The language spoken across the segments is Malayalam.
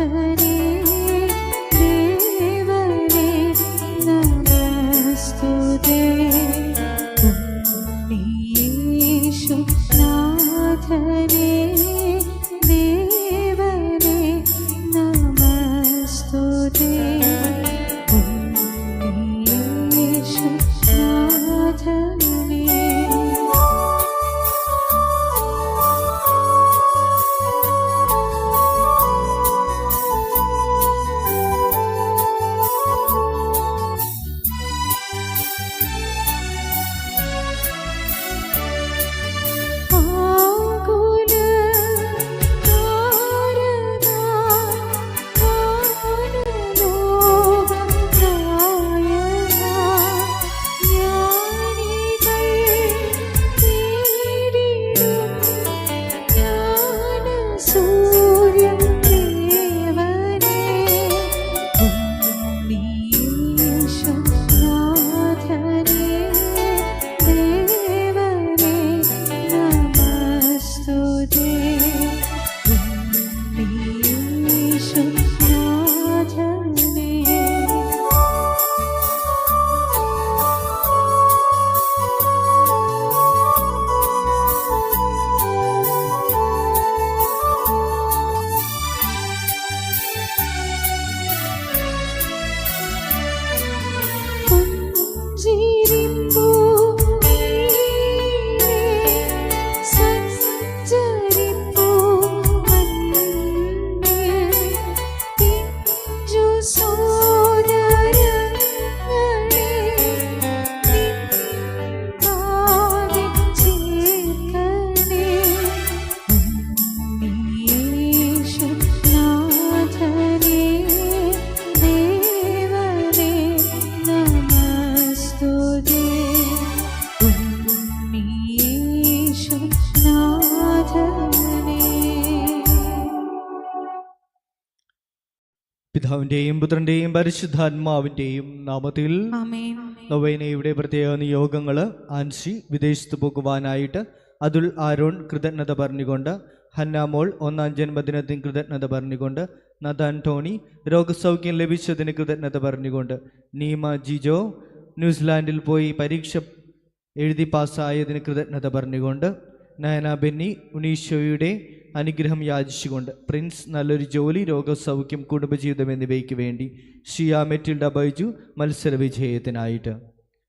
the hari പിതാവിന്റെയും പുത്രന്റെയും പരിശുദ്ധാത്മാവിന്റെയും നാമത്തിൽ ഇവിടെ പ്രത്യേക നിയോഗങ്ങൾ ആൻസി വിദേശത്ത് പോകുവാനായിട്ട് അതുൽ ആരോൺ കൃതജ്ഞത പറഞ്ഞുകൊണ്ട് ഹന്നാമോൾ ഒന്നാം ജന്മദിനത്തിന് കൃതജ്ഞത പറഞ്ഞുകൊണ്ട് നദാൻ ടോണി രോഗസൗഖ്യം ലഭിച്ചതിന് കൃതജ്ഞത പറഞ്ഞുകൊണ്ട് നീമ ജിജോ ന്യൂസിലാൻഡിൽ പോയി പരീക്ഷ എഴുതി പാസ്സായതിന് കൃതജ്ഞത പറഞ്ഞുകൊണ്ട് നയന ബെന്നി ഉനീഷോയുടെ അനുഗ്രഹം യാചിച്ചുകൊണ്ട് പ്രിൻസ് നല്ലൊരു ജോലി രോഗസൗഖ്യം കുടുംബജീവിതം എന്നിവയ്ക്ക് വേണ്ടി ഷിയ മെറ്റിൽഡ ബൈജു മത്സര വിജയത്തിനായിട്ട്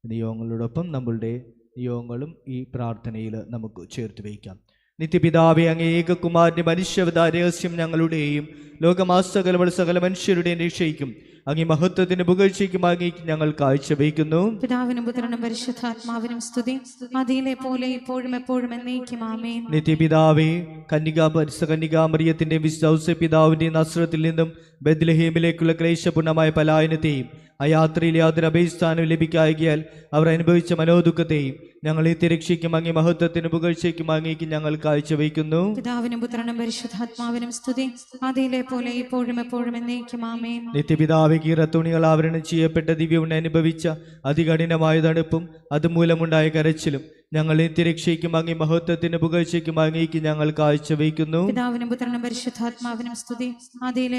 നിയോഗങ്ങളോടൊപ്പം നമ്മളുടെ നിയോഗങ്ങളും ഈ പ്രാർത്ഥനയിൽ നമുക്ക് ചേർത്ത് വയ്ക്കാം. നിത്യപിതാവെ അങ്ങേ ഏകകുമാരന്റെ മനുഷ്യവതാര രഹസ്യം ഞങ്ങളുടെയും ലോകമാസകലവൾ സകല മനുഷ്യരുടെയും രക്ഷയ്ക്കും. അങ്ങേ മഹത്വത്തിന് പുകഴ്ചയ്ക്കും അങ്ങേക്ക് ഞങ്ങൾ കാഴ്ചവയ്ക്കുന്നു. പിതാവിനും പുത്രനും പരിശുദ്ധാത്മാവിനും സ്തുതി. അതിലെ പോലെ ഇപ്പോഴും എപ്പോഴും എന്നേക്കും. ആമേൻ. നിത്യപിതാവേ കന്യകാ പരിസ കന്യകാമറിയത്തിന്റെ വിശ്വാസ പിതാവിന്റെ നസ്രത്തിൽ നിന്നും ബദ്ലഹീമിലേക്കുള്ള ക്ലേശപൂർണമായ പലായനത്തെയും ആ യാത്രയിൽ യാതൊരു അഭയസ്ഥാനവും ലഭിക്കായകിയാൽ അവർ അനുഭവിച്ച മനോദുഃഖത്തെയും ഈ തിരക്ഷയ്ക്ക് മങ്ങി മഹത്വത്തിന് പുകഴ്ചയ്ക്കും അങ്ങേക്ക് ഞങ്ങൾ കാഴ്ചവെക്കുന്നു പിതാവിനും പുത്രനും പരിശുദ്ധാത്മാവിനും സ്തുതി. അതിലെ പോലെ ഇപ്പോഴും എപ്പോഴും എന്നേക്കും. ആമേൻ. നിത്യപിതാവെ കീറത്തുണികൾ ആവരണം ചെയ്യപ്പെട്ട ദിവ്യമുണ്ട്. അനുഭവിച്ച അതികഠിനമായ തണുപ്പും അതുമൂലമുണ്ടായ കരച്ചിലും ഞങ്ങളെ തിരക്ഷയ്ക്കും അങ്ങി മഹത്വത്തിന് പുകഴ്ചയ്ക്കും അങ്ങേക്ക് ഞങ്ങൾ കാഴ്ചവയ്ക്കുന്നു. പിതാവിനും പുത്രനും പരിശുദ്ധാത്മാവിനും സ്തുതി.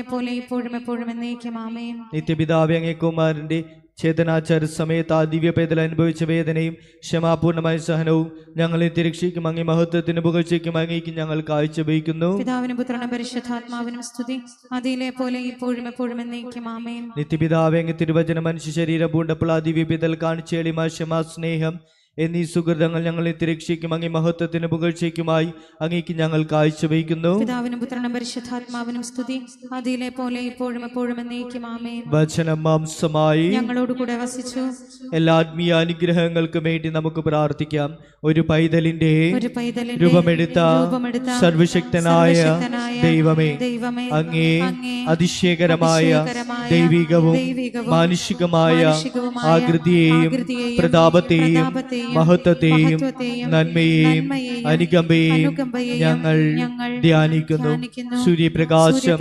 പോലെ ഇപ്പോഴും എപ്പോഴും എന്നേക്കും. ആമേൻ. നിത്യപിതാവെ അങ്ങേ കുമാരന്റെ ചേതനാചാര സമയത്ത് ആ ദിവ്യപേദൽ അനുഭവിച്ച വേദനയും ക്ഷമാപൂർണമായ സഹനവും ഞങ്ങളെ തിരക്ഷിക്കും അങ്ങി മഹത്വത്തിന് പുകഴ്ചയ്ക്കും അങ്ങേക്ക് ഞങ്ങൾ കാഴ്ചവയ്ക്കുന്നു. പിതാവിനും പുത്രനും പരിശുദ്ധാത്മാവിനും സ്തുതി. അതിലെ പോലെ ഇപ്പോഴും എപ്പോഴും എന്നേക്കും. ആമേൻ. നിത്യപിതാവെ അങ്ങ് തിരുവചന മനുഷ്യ ശരീരം പൂണ്ടപ്പോൾ ആ ദിവ്യ പേതൽ എളിമ ക്ഷമാ സ്നേഹം എന്നീ സുഹൃതങ്ങൾ ഞങ്ങളെ തിരക്ഷിക്കും അങ്ങേ മഹത്വത്തിന് പുകഴ്ചയ്ക്കുമായി അങ്ങേക്ക് ഞങ്ങൾ കാഴ്ചവയ്ക്കുന്നു. പിതാവിനും പുത്രനും പരിശുദ്ധാത്മാവിനും സ്തുതി. അതിലെ പോലെ ഇപ്പോഴും എപ്പോഴും എന്നേക്കും. വചനം മാംസമായി. ഞങ്ങളോട് കൂടെ വസിച്ചു. എല്ലാ ആത്മീയ അനുഗ്രഹങ്ങൾക്കും വേണ്ടി നമുക്ക് പ്രാർത്ഥിക്കാം. ഒരു പൈതലിന്റെ ഒരു പൈതലിന്റെ രൂപമെടുത്ത സർവശക്തനായ ദൈവമേ ദൈവമേ അങ്ങേ അതിശയകരമായ ദൈവികവും മാനുഷികമായ ആകൃതിയെയും പ്രതാപത്തെയും മഹത്വത്തെയും നന്മയെയും അനുകമ്പയെയും ഞങ്ങൾ ധ്യാനിക്കുന്നു. സൂര്യപ്രകാശം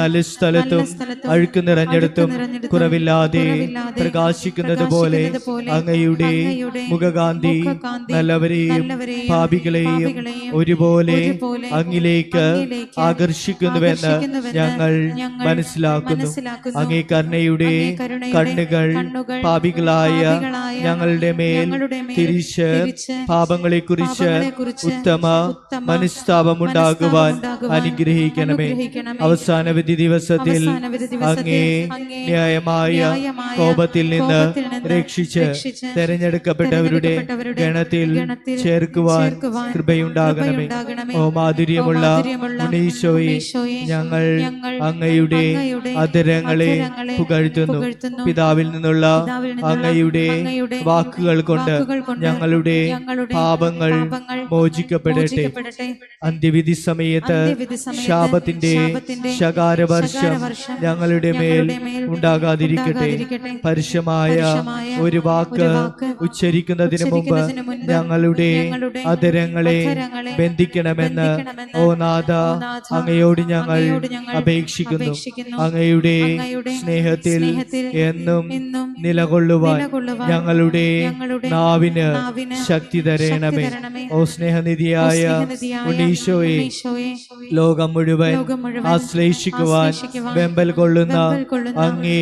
നല്ല സ്ഥലത്തും അഴുക്ക് നിറഞ്ഞെടുത്തും കുറവില്ലാതെ പ്രകാശിക്കുന്നത് പോലെ അങ്ങയുടെ മുഖകാന്തി നല്ലവരെയും പാപികളെയും ഒരുപോലെ അങ്ങിലേക്ക് ആകർഷിക്കുന്നുവെന്ന് ഞങ്ങൾ മനസ്സിലാക്കുന്നു. അങ്ങേ കരുണയുടെ കണ്ണുകൾ പാപികളായ ഞങ്ങളുടെ മേൽ തിരിച്ച് പാപങ്ങളെ പാപങ്ങളെക്കുറിച്ച് ഉത്തമ മനസ്താപം മനസ്താപമുണ്ടാകുവാൻ മനസ്താപമുണ്ടാകുവാൻ അനുഗ്രഹിക്കണമേ. അവസാന വിധി ദിവസത്തിൽ അങ്ങേ ന്യായമായ കോപത്തിൽ നിന്ന് രക്ഷിച്ച് തെരഞ്ഞെടുക്കപ്പെട്ടവരുടെ ഗണത്തിൽ ചേർക്കുവാൻ കൃപയുണ്ടാകണമേ. ഓ മാധുര്യമുള്ള ഉണ്ണീശോയെ, ഞങ്ങൾ അങ്ങയുടെ അധരങ്ങളെ പുകഴ്ത്തുന്നു. പിതാവിൽ നിന്നുള്ള അങ്ങയുടെ വാക്കുകൾ കൊണ്ട് ഞങ്ങളുടെ പാപങ്ങൾ മോചിക്കപ്പെടട്ടെ. അന്ത്യവിധി സമയത്ത് ശാപത്തിന്റെ ശകാരവർഷം ഞങ്ങളുടെ മേൽ ഉണ്ടാകാതിരിക്കട്ടെ. പരുഷമായ ഒരു വാക്ക് ഉച്ചരിക്കുന്നതിന് മുമ്പ് ഞങ്ങളുടെ അധരങ്ങളെ ബന്ധിക്കണമെന്ന് ഓ നാഥ അങ്ങയോട് ഞങ്ങൾ അപേക്ഷിക്കുന്നു. അങ്ങയുടെ സ്നേഹത്തിൽ എന്നും നിലകൊള്ളുവാൻ ഞങ്ങളുടെ നാവിന് ശക്തി തരണമേ. ഓ സ്നേഹനിധിയായ ഉണ്ണീശോയെ ലോകം മുഴുവൻ ആശ്ലേഷിക്കുവാൻ വെമ്പൽ കൊള്ളുന്ന അങ്ങേ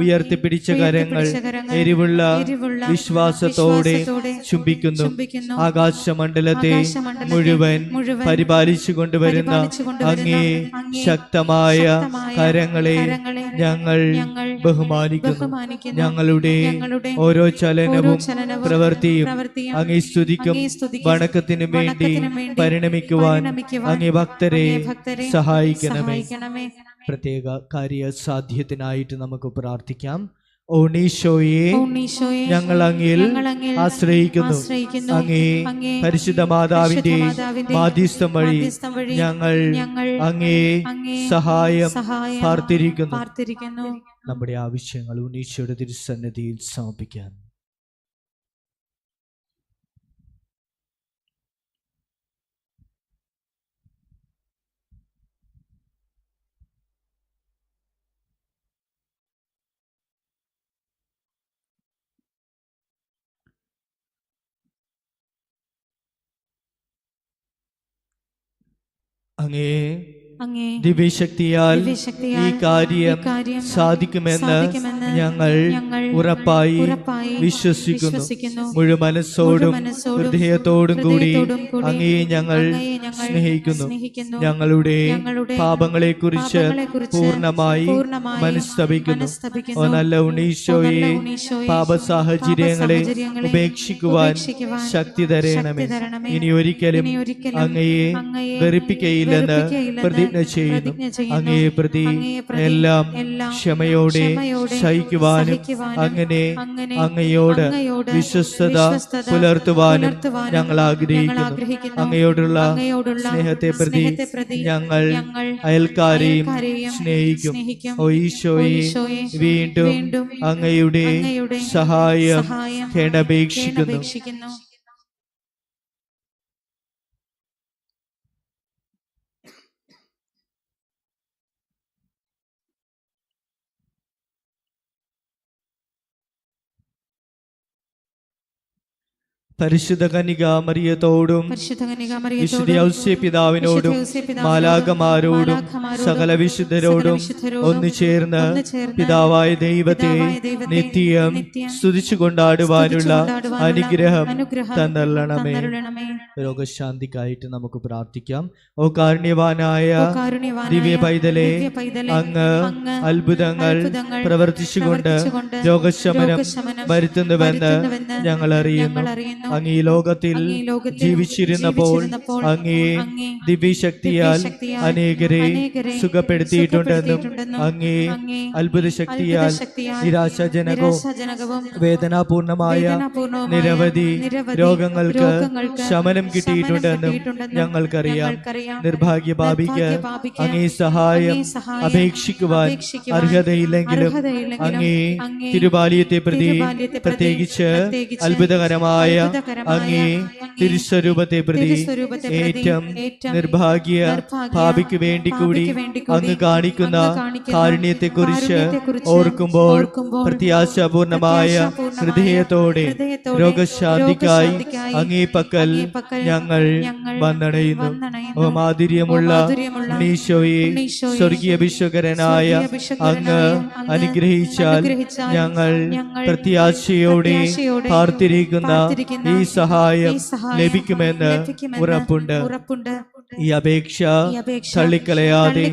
ഉയർത്തിപ്പിടിച്ച കരങ്ങൾ എരിവുള്ള വിശ്വാസത്തോടെ ചുംബിക്കുന്നു. ആകാശമണ്ഡലത്തെ മുഴുവൻ പരിപാലിച്ചു കൊണ്ടുവരുന്ന അങ്ങേ ശക്തമായ കരങ്ങളെ ഞങ്ങൾ ബഹുമാനിക്കുന്നു. ഞങ്ങളുടെ ഓരോ ചലനവും പ്രവൃത്തിയും അങ്ങേ സ്തുതിക്കും വണക്കത്തിനു വേണ്ടി പരിണമിക്കുവാൻ അങ്ങേ ഭക്തരെ സഹായിക്കണമേ സഹായിക്കണമേ. പ്രത്യേക കാര്യ സാധ്യത്തിനായിട്ട് നമുക്ക് പ്രാർത്ഥിക്കാം ഓണീശോയെ ഞങ്ങൾ അങ്ങിൽ ആശ്രയിക്കുന്നു. അങ്ങേ പരിശുദ്ധ മാതാവിന്റെ മാധ്യസ്ഥം വഴി ഞങ്ങൾ അങ്ങേ സഹായം പാർത്തിരിക്കുന്നു. നമ്മുടെ ആവശ്യങ്ങൾ ഉണീശോയുടെ തിരുസന്നിധിയിൽ സമർപ്പിക്കാം. അങ്ങേ അങ്ങേ ദിവ്യശക്തിയാൽ ഈ കാര്യം സാധിക്കുമെന്ന് ഞങ്ങൾ ഉറപ്പായി വിശ്വസിക്കുന്നു മുഴുവൻ മുഴുമനസ്സോടും ഹൃദയത്തോടും കൂടി അങ്ങേ അങ്ങയെ ഞങ്ങൾ സ്നേഹിക്കുന്നു. ഞങ്ങളുടെ പാപങ്ങളെ കുറിച്ച് പൂർണമായി മനസ്തപിക്കുന്നു. ഓ നല്ല ഉണ്ണീശോയെ, പാപ സാഹചര്യങ്ങളെ ഉപേക്ഷിക്കുവാൻ ശക്തി തരണമേ. ഇനി ഒരിക്കലും അങ്ങയെ വെറുപ്പിക്കയില്ലെന്ന് വെറുപ്പിക്കയില്ലെന്ന് പ്രതിജ്ഞ ചെയ്യുന്നു. അങ്ങേ പ്രതി എല്ലാം ക്ഷമയോടെ സഹിക്കുവാനും അങ്ങനെ അങ്ങയോട് വിശ്വസ്തത പുലർത്തുവാനും ഞങ്ങൾ ആഗ്രഹിക്കുന്നു. അങ്ങയോടുള്ള സ്നേഹത്തെ പ്രതി ഞങ്ങൾ അയൽക്കാരെയും സ്നേഹിക്കും. ഓ ഈശോയെ വീണ്ടും അങ്ങയുടെ സഹായം കേണപേക്ഷിക്കുന്നു. പരിശുദ്ധ കനിക മറിയത്തോടും പരിശുദ്ധ വിശുദ്ധ കന്യകാമറിയത്തോടും ഔസ്യ പിതാവിനോടും മാലാകമാരോടും സകല വിശുദ്ധരോടും ഒന്നു ചേർന്ന് പിതാവായ ദൈവത്തെ നിത്യം സ്തുതിച്ചു കൊണ്ടാടുവാനുള്ള അനുഗ്രഹം തന്നല്ലണമേ രോഗശാന്തിക്കായിട്ട് നമുക്ക് പ്രാർത്ഥിക്കാം. ഓ കാരുണ്യവാനായ ദിവ്യ പൈതലെ അങ്ങ് അത്ഭുതങ്ങൾ പ്രവർത്തിച്ചുകൊണ്ട് രോഗശമനം വരുത്തുന്നുവെന്ന് ഞങ്ങൾ അറിയുന്നു. അങ്ങ് ഈ ലോകത്തിൽ ജീവിച്ചിരുന്നപ്പോൾ അങ്ങേ ദിവ്യശക്തിയാൽ അനേകരെ സുഖപ്പെടുത്തിയിട്ടുണ്ടെന്നും അങ്ങേ അത്ഭുത ശക്തിയാൽ നിരാശാജനകവും വേദനാപൂർണമായ നിരവധി രോഗങ്ങൾക്ക് ശമനം കിട്ടിയിട്ടുണ്ടെന്നും ഞങ്ങൾക്കറിയാം. നിർഭാഗ്യ നിർഭാഗ്യഭാവിക്ക് അങ്ങേ സഹായം അപേക്ഷിക്കുവാൻ അർഹതയില്ലെങ്കിലും അങ്ങേ തിരുബാലയത്തെ പ്രതി പ്രത്യേകിച്ച് അത്ഭുതകരമായ അങ്ങേ തിരുസ്വരൂപത്തെ പ്രതി ഏറ്റവും നിർഭാഗ്യ ഭാവിക്ക് വേണ്ടി കൂടി അങ്ങ് കാണിക്കുന്ന കാരുണ്യത്തെ കാരുണ്യത്തെക്കുറിച്ച് ഓർക്കുമ്പോൾ പ്രത്യാശാപൂർണമായ ഹൃദയത്തോടെ രോഗശാന്തിക്കായി അങ്ങേ പക്കൽ ഞങ്ങൾ വന്നണയുന്നു. മാധുര്യമുള്ള ഉണ്ണീശോയെ, സ്വർഗീയ വിശ്വകരനായ അങ്ങ് അനുഗ്രഹിച്ചാൽ ഞങ്ങൾ പ്രത്യാശയോടെ പാർത്തിരിക്കുന്ന ഈ സഹായം ലഭിക്കുമെന്ന് ലഭിക്കുമെന്ന് ഉറപ്പുണ്ട്. ഉറപ്പുണ്ട്. ഈ അപേക്ഷ തള്ളിക്കളയാതെ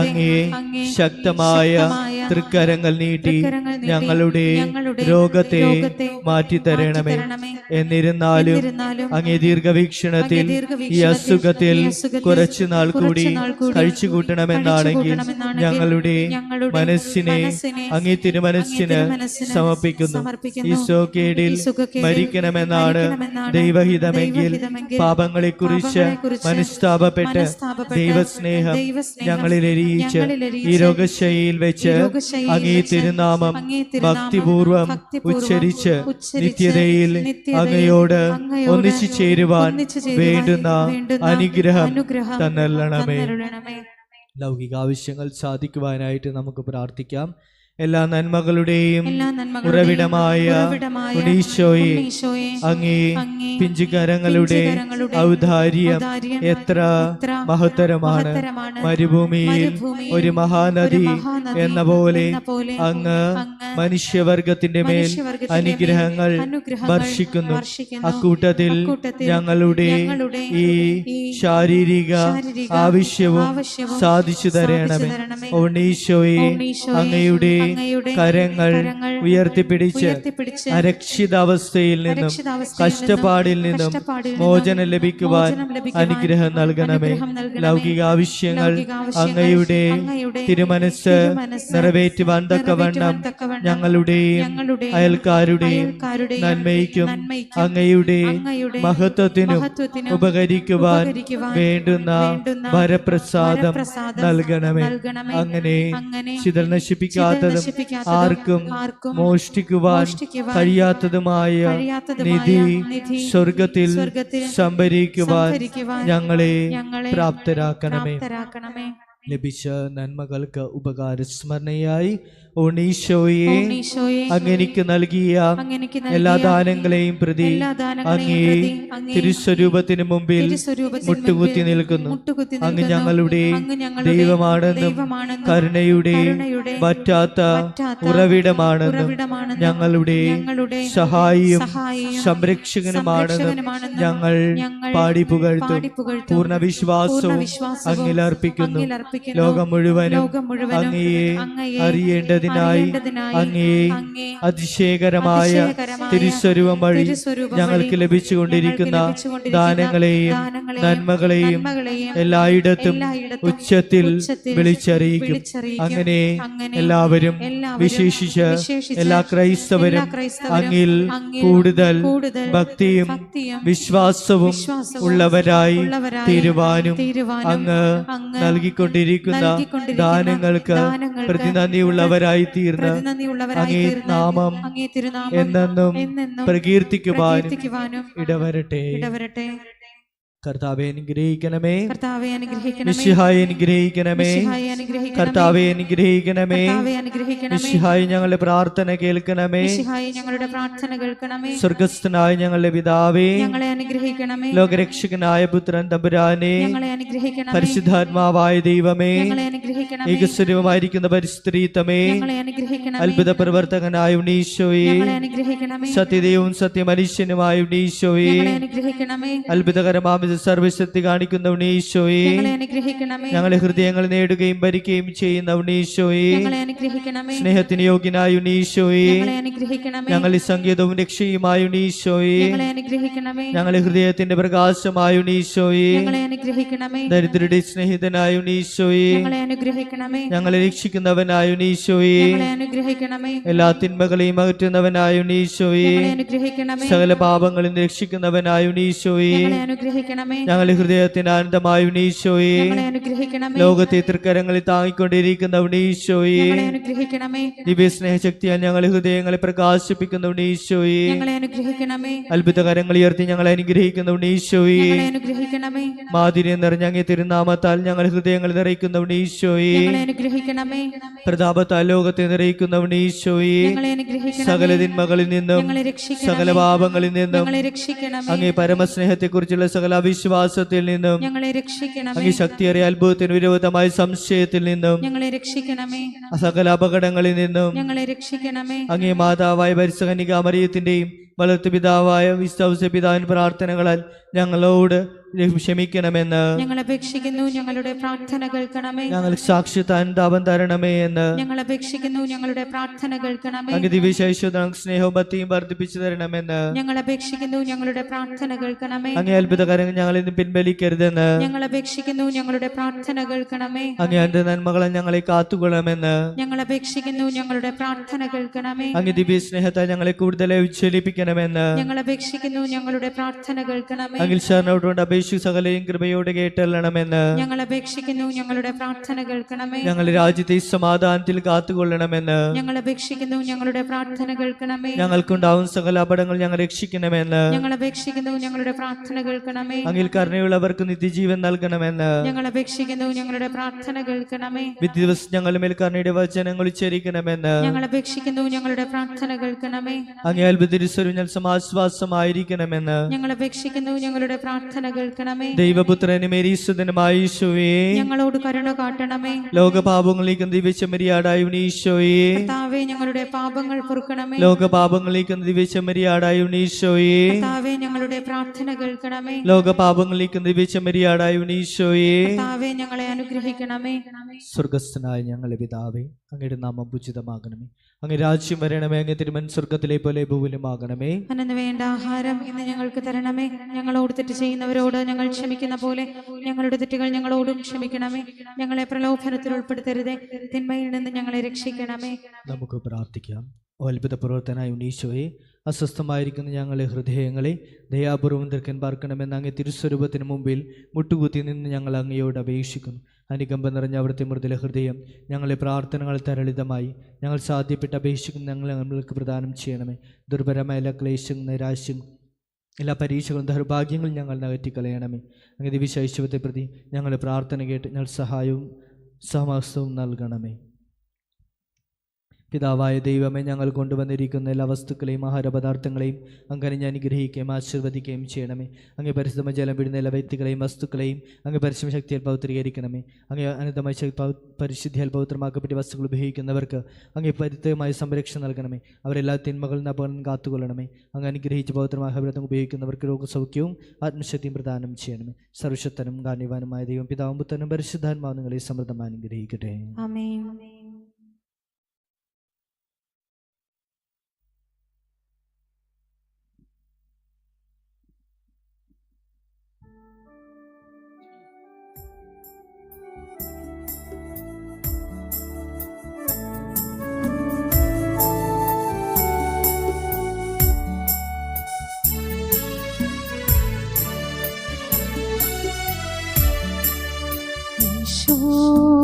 അങ്ങേ ശക്തമായ തൃക്കരങ്ങൾ നീട്ടി ഞങ്ങളുടെ രോഗത്തെ മാറ്റി മാറ്റിത്തരണമേ. എന്നിരുന്നാലും അങ്ങേ ദീർഘവീക്ഷണത്തിൽ ഈ അസുഖത്തിൽ കുറച്ചു നാൾ കൂടി കഴിച്ചു കൂട്ടണമെന്നാണെങ്കിൽ കഴിച്ചുകൂട്ടണമെന്നാണെങ്കിൽ ഞങ്ങളുടെ മനസ്സിനെ അങ്ങേ തിരുമനസ്സിന് സമർപ്പിക്കുന്നു. ഈ സോക്കേടിൽ മരിക്കണമെന്നാണ് ദൈവഹിതമെങ്കിൽ പാപങ്ങളെക്കുറിച്ച് പാപങ്ങളെക്കുറിച്ച് മനസ്താപപ്പെട്ട് ദൈവസ്നേഹം ഞങ്ങളിൽ എരിയിച്ച് ഈ രോഗശൈലിയിൽ വെച്ച് അങ്ങേ തിരുനാമം ഭക്തിപൂർവം ഉച്ചരിച്ച് നിത്യതയിൽ അങ്ങയോട് ഒന്നിച്ചു ചേരുവാൻ വേണ്ടുന്ന അനുഗ്രഹം തന്നെ തന്നല്ലണമേ. ലൗകിക ആവശ്യങ്ങൾ സാധിക്കുവാനായിട്ട് നമുക്ക് പ്രാർത്ഥിക്കാം എല്ലാ നന്മകളുടെയും ഉറവിടമായ ഉണ്ണീശോയെ അങ്ങേ പിഞ്ചുകരങ്ങളുടെ ഔദാര്യം എത്ര മഹത്തരമാണ്. മരുഭൂമിയിൽ ഒരു മഹാനദി എന്ന പോലെ അങ്ങ് മനുഷ്യവർഗത്തിന്റെ മേൽ അനുഗ്രഹങ്ങൾ വർഷിക്കുന്നു. അക്കൂട്ടത്തിൽ ഞങ്ങളുടെ ഈ ശാരീരിക ആവശ്യവും സാധിച്ചു തരണമേ അങ്ങയുടെ അങ്ങയുടെ കരങ്ങൾ ഉയർത്തിപ്പിടിച്ച് അരക്ഷിതാവസ്ഥയിൽ നിന്നും കഷ്ടപ്പാടിൽ നിന്നും മോചനം ലഭിക്കുവാൻ അനുഗ്രഹം നൽകണമേ. ലൗകിക ആവശ്യങ്ങൾ അങ്ങയുടെ തിരുമനസ് നിറവേറ്റുവാൻ തക്കവണ്ണം ഞങ്ങളുടെയും അയൽക്കാരുടെയും നന്മയ്ക്കും അങ്ങയുടെ മഹത്വത്തിനും ഉപകരിക്കുവാൻ വേണ്ടുന്ന വരപ്രസാദം നൽകണമേ. അങ്ങനെ ചിതൽ നശിപ്പിക്കാത്തതും നശിപ്പിക്കാത്തതും ആർക്കും മോഷ്ടിക്കുവാൻ കഴിയാത്തതുമായ നിധി സ്വർഗത്തിൽ സംഭരിക്കുവാൻ ഞങ്ങളെ പ്രാപ്തരാക്കണമേ. ലഭിച്ച നന്മകൾക്ക് ഉപകാരസ്മരണയായി ഓണീശോയെ അങ്ങനിക്ക് നൽകിയ എല്ലാ ദാനങ്ങളെയും പ്രതി അങ്ങേ തിരുസ്വരൂപത്തിന് മുമ്പിൽ മുട്ടുകുത്തി നിൽക്കുന്നു അങ്ങ് ഞങ്ങളുടെ ദൈവമാണെന്നും കരുണയുടെ വറ്റാത്ത ഉറവിടമാണെന്നും ഞങ്ങളുടെ സഹായിയും സംരക്ഷകനുമാണെന്നും ഞങ്ങൾ പാടി പുകഴ്ത്തും. പൂർണ വിശ്വാസവും അങ്ങിലർപ്പിക്കുന്നു. ലോകം മുഴുവനും അങ്ങയെ അങ്ങയെ അറിയേണ്ടതിനായി അങ്ങേ അതിശയകരമായ തിരുസ്വരൂപം വഴി ഞങ്ങൾക്ക് ലഭിച്ചുകൊണ്ടിരിക്കുന്ന ദാനങ്ങളെയും നന്മകളെയും എല്ലായിടത്തും ഉച്ചത്തിൽ വിളിച്ചറിയിക്കും. അങ്ങനെ എല്ലാവരും വിശേഷിച്ച് എല്ലാ ക്രൈസ്തവരും അങ്ങിൽ കൂടുതൽ ഭക്തിയും വിശ്വാസവും ഉള്ളവരായി തീരുവാനും അങ്ങ് നൽകിക്കൊണ്ടിരിക്കുന്ന ദാനങ്ങൾക്ക് പ്രതിനന്ദിയുള്ളവരായി തീർന്ന് പ്രതിനന്ദിയുള്ളവരായി അങ്ങേ നാമം എന്നെന്നും പ്രകീർത്തിക്കുവാനും ഇടവരട്ടെ. ഇടവരട്ടെ. കർത്താവെ അനുഗ്രഹിക്കണമേ. കർത്താവെ അനുഗ്രഹിക്കണമേ. മിശിഹായി അനുഗ്രഹിക്കണമേ. കർത്താവെ അനുഗ്രഹിക്കണമേ. മിശിഹായി ഞങ്ങളുടെ പ്രാർത്ഥന കേൾക്കണമേ. മിശിഹായെ ഞങ്ങളുടെ പ്രാർത്ഥന കേൾക്കണമേ. സ്വർഗസ്ഥനായ ഞങ്ങളുടെ പിതാവേ. ഞങ്ങളെ അനുഗ്രഹിക്കണമേ. ലോകരക്ഷകനായ പുത്രൻ തമ്പുരാനെ. ഞങ്ങളെ അനുഗ്രഹിക്കണമേ. പരിശുദ്ധാത്മാവായ ദൈവമേ. ഞങ്ങളെ അനുഗ്രഹിക്കണമേ. ഏകസ്വരൂപമായിരിക്കുന്ന പരിസ്ത്രീത്തമേ ഞങ്ങളെ അനുഗ്രഹിക്കണമേ. അത്ഭുത പ്രവർത്തകനായ ഉണ്ണീശോയെ. ഞങ്ങളെ അനുഗ്രഹിക്കണമേ. സത്യദൈവവും സത്യമനുഷ്യനുമായ ഉണ്ണീശോയെ. ഞങ്ങളെ അനുഗ്രഹിക്കണമേ. അത്ഭുതകരമാമിത സർവശക്തി കാണിക്കുന്ന ഉണ്ണീശോയെ ഞങ്ങളെ ഹൃദയങ്ങൾ നേടുകയും ഭരിക്കുകയും ചെയ്യുന്ന ഉണ്ണീശോയെ സ്നേഹത്തിന് യോഗ്യനായ ഉണ്ണീശോയെ ഞങ്ങളെ സംഗീതവും രക്ഷയുമായ ഉണ്ണീശോയെ ഞങ്ങളെ ഹൃദയത്തിന്റെ പ്രകാശമായ ഉണ്ണീശോയെ ദരിദ്രരുടെ സ്നേഹിതനായ ഉണ്ണീശോയെ ഞങ്ങളെ രക്ഷിക്കുന്നവനായ ഉണ്ണീശോയെ എല്ലാ തിന്മകളെയും അകറ്റുന്നവനായ ഉണ്ണീശോയെ സകല പാപങ്ങളിൽ രക്ഷിക്കുന്നവനായ ഉണ്ണീശോയെ അനുഗ്രഹിക്കണമേ. ഞങ്ങളുടെ ഹൃദയത്തിന്റെ ആനന്ദമായ ഉണീശോയെ അനുഗ്രഹിക്കണമേ. ലോകത്തെ തൃക്കരങ്ങളിൽ താങ്ങിക്കൊണ്ടിരിക്കുന്ന ഉണീശോയെ അനുഗ്രഹിക്കണമേ. ദിവ്യ സ്നേഹശക്തിയാൽ ഞങ്ങളുടെ ഹൃദയങ്ങളെ പ്രകാശിപ്പിക്കുന്ന ഉണീശോയെ അനുഗ്രഹിക്കണമേ. അത്ഭുതകരങ്ങൾ ഉയർത്തി ഞങ്ങളെ അനുഗ്രഹിക്കുന്ന ഉണീശോയെ അനുഗ്രഹിക്കണമേ. മാധുര്യം നിറഞ്ഞ അങ്ങേ തിരുനാമത്താൽ ഞങ്ങൾ ഹൃദയങ്ങൾ നിറയ്ക്കുന്ന ഉണീശോയെ അനുഗ്രഹിക്കണമേ. പ്രതാപത്താൽ ലോകത്തെ നിറയ്ക്കുന്ന ഉണീശോയെ സകല തിന്മകളിൽ നിന്നും സകല പാപങ്ങളിൽ നിന്നും അങ്ങേ പരമസ്നേഹത്തെക്കുറിച്ചുള്ള സകല അവിശ്വാസത്തിൽ നിന്നും ഞങ്ങളെ രക്ഷിക്കണമേ. അങ്ങേ ശക്തിയേറിയ അത്ഭുതത്തിന് വിരോധമായ സംശയത്തിൽ നിന്നും ഞങ്ങളെ രക്ഷിക്കണമേ. സകല അപകടങ്ങളിൽ നിന്നും ഞങ്ങളെ രക്ഷിക്കണമേ. അങ്ങേ മാതാവായ പരിസകനിക മറിയത്തിന്റെയും വളർത്തു പിതാവായ വിശ്വാസ പിതാവിൻ പ്രാർത്ഥനകളാൽ ഞങ്ങളോട് ക്ഷമിക്കണമെന്ന്. ഞങ്ങൾ അപേക്ഷിക്കുന്നു ഞങ്ങളുടെ പ്രാർത്ഥന കേൾക്കണമേ. ഞങ്ങൾ സാക്ഷ്യത്താൻ താപം തരണമേ എന്ന്. ഞങ്ങൾ അപേക്ഷിക്കുന്നു ഞങ്ങളുടെ പ്രാർത്ഥന കേൾക്കണമേ. അങ്ങ് ദിവ്യശേഷവും സ്നേഹവും ഭക്തിയും വർദ്ധിപ്പിച്ചു തരണമെന്ന്. ഞങ്ങൾ അപേക്ഷിക്കുന്നു ഞങ്ങളുടെ പ്രാർത്ഥന കേൾക്കണമേ. അങ്ങേ അത്ഭുതകരങ്ങൾ ഞങ്ങൾ ഇന്ന് പിൻവലിക്കരുതെന്ന്. ഞങ്ങൾ അപേക്ഷിക്കുന്നു ഞങ്ങളുടെ പ്രാർത്ഥന കേൾക്കണമേ. അങ്ങേ എന്റെ നന്മകളെ ഞങ്ങളെ കാത്തുകൊള്ളണമെന്ന്. ഞങ്ങൾ അപേക്ഷിക്കുന്നു ഞങ്ങളുടെ പ്രാർത്ഥന കേൾക്കണമേ. അങ്ങ് ദിവ്യ സ്നേഹത്തെ ഞങ്ങളെ കൂടുതലായി ഉച്ചലിപ്പിക്കണമെന്ന് ഞങ്ങൾ അപേക്ഷിക്കുന്നു ഞങ്ങളുടെ പ്രാർത്ഥന കേൾക്കണമേ. അഖിൽ ശരണോട്ടുകൊണ്ട് അപേക്ഷ സകലയും കൃപയോടെ കേട്ടല്ലണമെന്ന്. ഞങ്ങൾ അപേക്ഷിക്കുന്നു ഞങ്ങളുടെ പ്രാർത്ഥന കേൾക്കണമേ. ഞങ്ങൾ രാജ്യത്തെ സമാധാനത്തിൽ കാത്തുകൊള്ളണമെന്ന്. ഞങ്ങൾ അപേക്ഷിക്കുന്നു ഞങ്ങളുടെ പ്രാർത്ഥന കേൾക്കണമേ. ഞങ്ങൾക്കുണ്ടാവും സകല അപടങ്ങൾ ഞങ്ങൾ രക്ഷിക്കണമെന്ന്. ഞങ്ങൾ അപേക്ഷിക്കുന്നു ഞങ്ങളുടെ പ്രാർത്ഥന കേൾക്കണമേ. അങ്ങിൽ കരുണയുള്ളവർക്ക് നിത്യജീവൻ നൽകണമെന്ന്. ഞങ്ങൾ അപേക്ഷിക്കുന്നു ഞങ്ങളുടെ പ്രാർത്ഥന കേൾക്കണമേ. വിധി ദിവസം ഞങ്ങളുടെ മേൽ കരുണയുടെ വചനങ്ങൾ ഉച്ചരിക്കണമെന്ന് ഞങ്ങൾ അപേക്ഷിക്കുന്നു ഞങ്ങളുടെ പ്രാർത്ഥന കേൾക്കണമേ. അങ്ങേ അത്ഭുതരിസ്വരം ഞാൻ സമാശ്വാസമായിരിക്കണമെന്ന്. ഞങ്ങൾ അപേക്ഷിക്കുന്നു ഞങ്ങളുടെ പ്രാർത്ഥന കേൾക്കണമേ. ദൈവപുത്രനും ഞങ്ങളോട് കരുണ കാട്ടണമേ. ലോകപാപങ്ങളിലേക്ക് ദിവ്യശമരിയാടായുണീശോയെ കർത്താവെ ഞങ്ങളുടെ പാപങ്ങൾ പൊറുക്കണമേ. ലോകപാപങ്ങളിലേക്ക് ദിവ്യശമരിയാടായുണീശോയെ കർത്താവെ ഞങ്ങളുടെ പ്രാർത്ഥന കേൾക്കണമേ. ലോകപാപങ്ങളിലേക്ക് ദിവ്യശമരിയാടായുണീശോയെ കർത്താവെ ഞങ്ങളെ അനുഗ്രഹിക്കണമേ. സ്വർഗസ്ഥനായ ഞങ്ങളുടെ പിതാവേ അങ്ങയുടെ നാമം ഉചിതമാകണമേ. അങ്ങ് രാജ്യം വരണമേ അങ്ങ് തിരുമൻ സ്വർഗത്തിലെ പോലെ ഭൂവിലുമാകണമേ. അന്നു വേണ്ട ആഹാരം ഇന്ന് ഞങ്ങൾക്ക് തരണമേ. ഞങ്ങളോട് തെറ്റ് ചെയ്യുന്നവരോട് ഞങ്ങൾ ക്ഷമിക്കുന്ന പോലെ ഞങ്ങളുടെ തെറ്റുകൾ ഞങ്ങളോടും ക്ഷമിക്കണമേ. ഞങ്ങളെ പ്രലോഭനത്തിൽ ഉൾപ്പെടുത്തരുതേ. തിന്മയിൽ നിന്ന് ഞങ്ങളെ രക്ഷിക്കണമേ. നമുക്ക് പ്രാർത്ഥിക്കാം. ഓ അത്ഭുത പ്രവർത്തനായ ഉണ്ണീശോയെ അസ്വസ്ഥമായിരിക്കുന്ന ഞങ്ങളെ ഹൃദയങ്ങളെ ദയാപൂർവം തീർക്കാൻ പാർക്കണമെന്ന് അങ്ങ് തിരുസ്വരൂപത്തിന് മുമ്പിൽ മുട്ടുകുത്തി നിന്ന് ഞങ്ങൾ അങ്ങയോട് അപേക്ഷിക്കുന്നു. അനുകമ്പ നിറഞ്ഞ അവിടുത്തെ മൃദുല ഹൃദയം ഞങ്ങളെ പ്രാർത്ഥനകൾ തരളിതമായി ഞങ്ങൾ സാധ്യപ്പെട്ട് അപേക്ഷിക്കുന്ന ഞങ്ങൾ നമ്മൾക്ക് പ്രദാനം ചെയ്യണമേ. ദുർബലമായ എല്ലാ ക്ലേശം നിരാശയും എല്ലാ പരീക്ഷകളും ദൗർഭാഗ്യങ്ങളും ഞങ്ങൾ നകറ്റിക്കളയണമേ അങ്ങനെ ദിവ്യശൈശവത്തെ പ്രതി ഞങ്ങളുടെ പ്രാർത്ഥന കേട്ട് ഞങ്ങൾ സഹായവും സമാസവും നൽകണമേ. പിതാവായ ദൈവമേ ഞങ്ങൾ കൊണ്ടുവന്നിരിക്കുന്ന എല്ലാ വസ്തുക്കളെയും ആഹാരപദാർത്ഥങ്ങളെയും അങ്ങനെ അനുഗ്രഹിക്കുകയും ആശീർവദിക്കുകയും ചെയ്യണമേ. അങ്ങ് പരിശ്രമ ജലം വിടുന്ന എല്ലാ വ്യക്തികളെയും വസ്തുക്കളെയും അങ്ങ് പരിശുദ്ധ ശക്തിയാൽ പൗത്രീകരിക്കണമേ അങ്ങ് അനന്തമായ പരിശുദ്ധിയാൽ പൗത്രമാക്കപ്പെട്ട വസ്തുക്കൾ ഉപയോഗിക്കുന്നവർക്ക് അങ്ങ് പരിത്യമായ സംരക്ഷണം നൽകണമേ. അവരെല്ലാ തിന്മകളിൽ നിന്ന് അപകടം കാത്തുകൊള്ളണമേ. അങ്ങ് അനുഗ്രഹിച്ച് പൗത്രമാഹാരം ഉപയോഗിക്കുന്നവർക്ക് രോഗസൗഖ്യവും ആത്മശക്തിയും പ്രദാനം ചെയ്യണമേ. സർവശക്തനും ഗാന്യവാനുമായ ദൈവം പിതാവും പുത്തനും പരിശുദ്ധാത്മാവ് നിങ്ങളെ സമൃദ്ധമായി അനുഗ്രഹിക്കട്ടെ. show.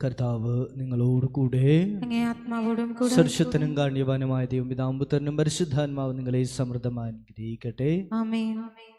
കർത്താവ് നിങ്ങളോട് കൂടെ അങ്ങേ സർശത്തിനും കാണ്യവാനുമായ ദൈവം പിതാമ്പുത്തരനും പരിശുദ്ധാത്മാവ് നിങ്ങളെ സമൃദ്ധമായി അനുഗ്രഹിക്കട്ടെ. ആമേൻ.